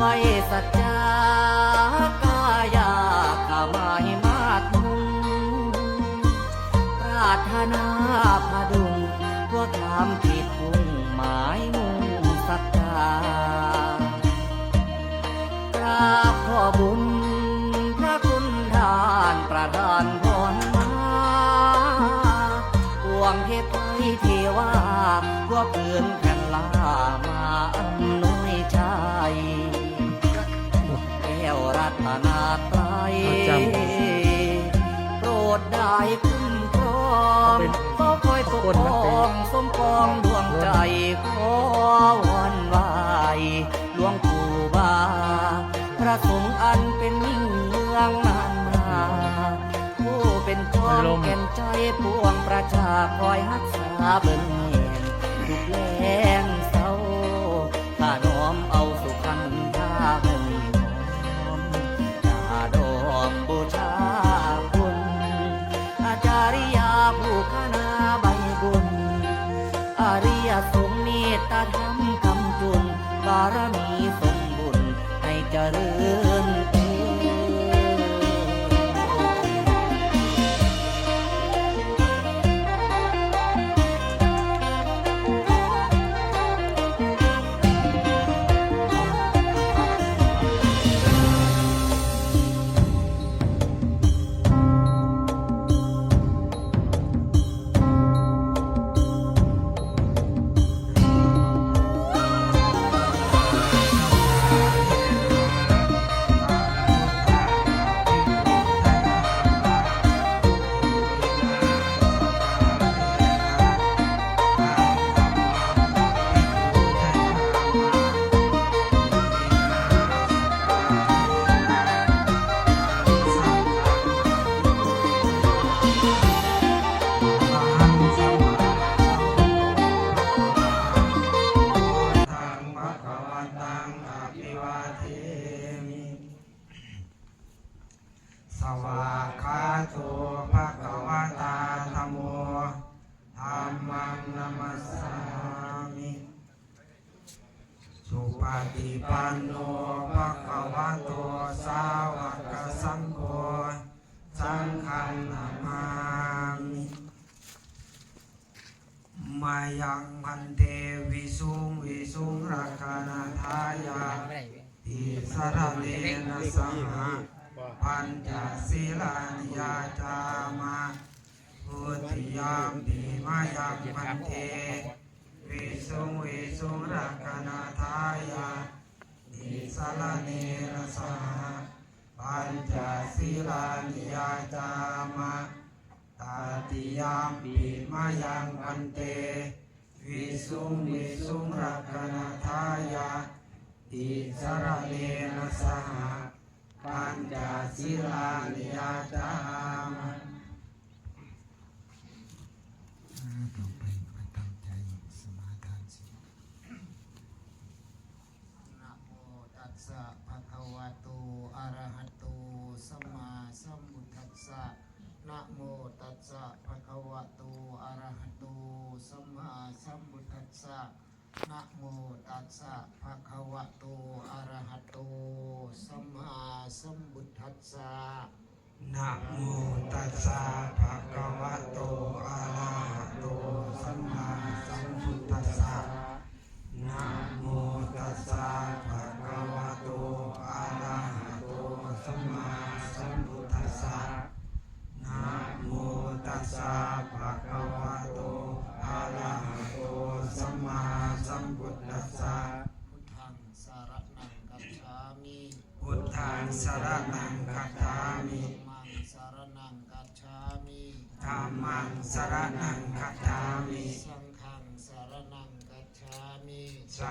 ด้วยสัจจากายาขามายมาตุงปรารถนาพดุงพวกทำผิดพุ่งหมายมุ่งสัจจากราบขอบุญพระคุณทานประทานพรมาปวงเทพไทยเทวาพวกเพื่อนแผ่นลามาอำน รดได้คุ้มครองก็คอยปกคนป้มันเป็นองสมปองดวงใจขอวันไหวหลวงปู่บา พระสงฆ์อันเป็นมิ่งเมืองนานมาผู้เป็นจอมแก่นใจปวงประชาคอยรักษาเบิ่งเห็นทุกแร ตตาธรรมคำจุนบารมี วากขาโตภะคะวะตาธัมโมธัมมังนัมสามิสุปฏิปันโนภะคะวะโตสาวกสังโฆสังฆังนามามิมายังพันเทวิสุงวิสุงรักานาทายาติสระเนนะสหะ ปัญจศีลานิยาจามาพุทธิยามปีมายังพันเทวิสุงวิสุงรักนาทายาติสระเนนะสหะปัญจศีลานิยาจามาตาติยามปีมายังพันเตวิสุงวิสุงรักนาทายาติสระเนนะสหะปัญจ ศีลานิยาจามะต่อไปก็ตั้งใจสมาทานสินะโมตัสสะภะคะวะโตอะระหะโตสัมมาสัมพุทธัสสะนะโมตัสสะภะคะวะโตอะระหะโตสัมมาสัมพุทธัสสะนะโมตัสสะภะคะวะโตอะระ พุทธัสสะนะโมตัสสะภะคะวะโตอะระหะโตสัมมาสัมพุทธัสสะนะโมตัสสะภะคะวะโตอะระหะโตสัมมาสัมพุทธัสสะนะโมตัสสะภะคะวะโตอะระหะโตสัมมาสัมพุทธัสสะพุทธังสารนังกัจฉ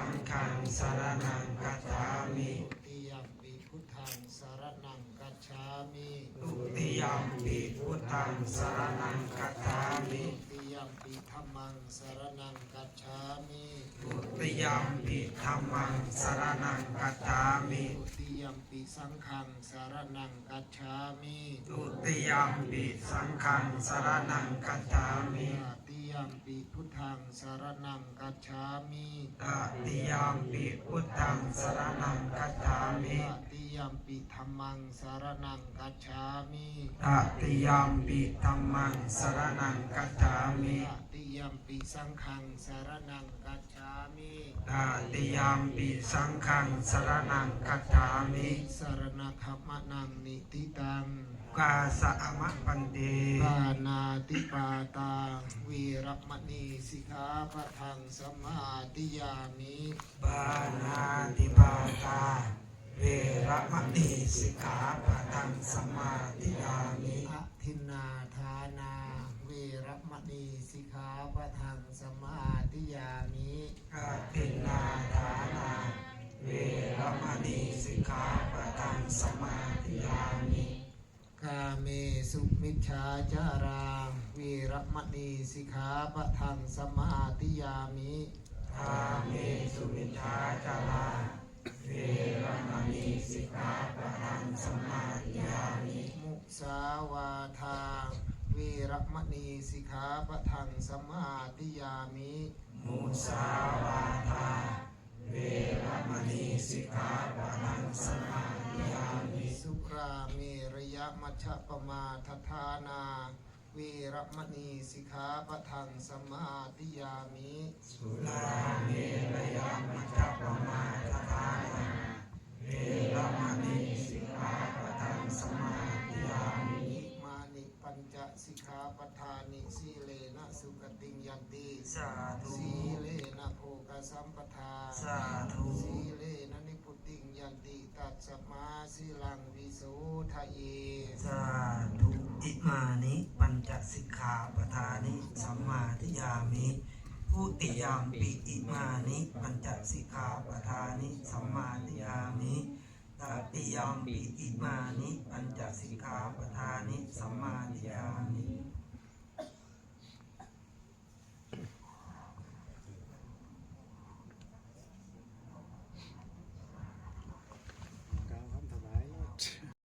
สังฆังสารนังกัจฉามิทุติยมปิพุทธังสรณังคัจฉามิทุติยมปิพุทธังสารนังกัจฉามิทุติยยัมปิธัมมังสรณังกัจฉามิทุติยมปิธรรมังสรนังกัจจามิทุติยัมปิสังฆังสรณังกัจฉามิทุติยมปิสังฆังสรนังกัจจามิตติยั มปิพุทธังสรณังกัจฉามิตติยมปิพุทธังสรนังกัจจามิตติยัมปิธัมมังสรณังกัจฉามิตติยมปิธรรมังสรนังกัจจามิตติยัมปิสังฆังสรณังกัจฉามิตติยมปิสังฆังสรนังกัจจามิสรณคัมมะนังนิติตัง กาสะมะปันเตปานาติปาตาวีรมณีสิกขาปะทังสมาติยามิปานาติปาตาเวระมณีสิกขาปะทังสมาธิยามิอทินนาทานาวีรมณีสิกขาปะทังสมาติยามิกาตินนาฐานาเวระมณีสิกขาปะทังสมาธิยามิ กาเมสุมิชฌาจาราวีรมณีสิกขาปะทังสมาติยามิทาเมสุมิชาจาราเวระมณีสิกขาปะทังสมาธิยามิ มุสาวาทาวีรมณีสิกขาปะทังสมาติยามิมุสาวาทาเวระมณีสิกขาปะทังสมาธิ ยามิสุราเมระยะมัชฌะปมาทฐานาวีรมณีสิกขาปะทังสมาติยามิสุราเมรยามัจจปมาทฐานาเวระมณีสิกขาปะทังสมาธิยามิอิมานิปัญจสิกขาปทานิสีเลนะสุขติงยันติสาธุสีเลนะโภกสัมปทาสาธุสีเลนะนิพุ ติงยันติตัสมาสีลังวิโสทะเยสาธุอิมานิปัญจสิกขาปทานิสัมมาทิยามิทุติยามปิอิมานิปัญจสิกขาปทานิสัมมาทิยามิตติยามปิอิมานิปัญจสิกขาปทานิสัมมาทิยามิ